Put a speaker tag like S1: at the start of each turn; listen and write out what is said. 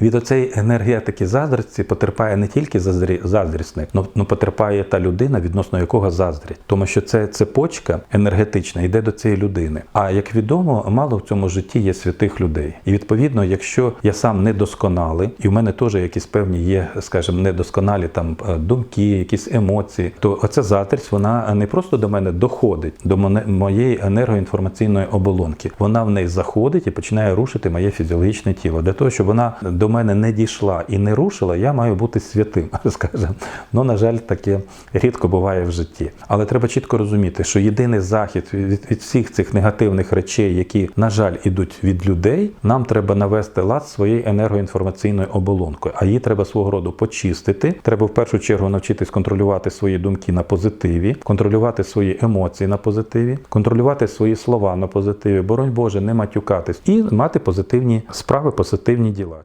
S1: Від оцеї енергетики заздрості потерпає не тільки заздрі- заздрісник, но потерпає та людина, відносно якого заздрять. Тому що це цепочка енергетична йде до цієї людини. А як відомо, мало в цьому житті є святих людей. І відповідно, якщо я сам недосконалий, і в мене теж якісь певні є, скажімо, недосконалі там е, думки, якісь емоції, то оця заздрість вона не просто до мене доходить, до мене- моєї енергоінформаційної оболонки. Вона в неї заходить і починає рушити моє фізіологічне тіло. Для того, щоб вона до мене не дійшла і не рушила, я маю бути святим, скажімо. Ну, на жаль, таке рідко буває в житті. Але треба чітко розуміти, що єдиний захід від всіх цих негативних речей, які, на жаль, ідуть від людей, нам треба навести лад своєю енергоінформаційною оболонкою. А її треба свого роду почистити. Треба в першу чергу навчитись контролювати свої думки на позитиві, контролювати свої емоції на позитиві, контролювати свої слова на позитиві, боронь Боже, не матюкатись і мати позитивні справи, позитивні діла.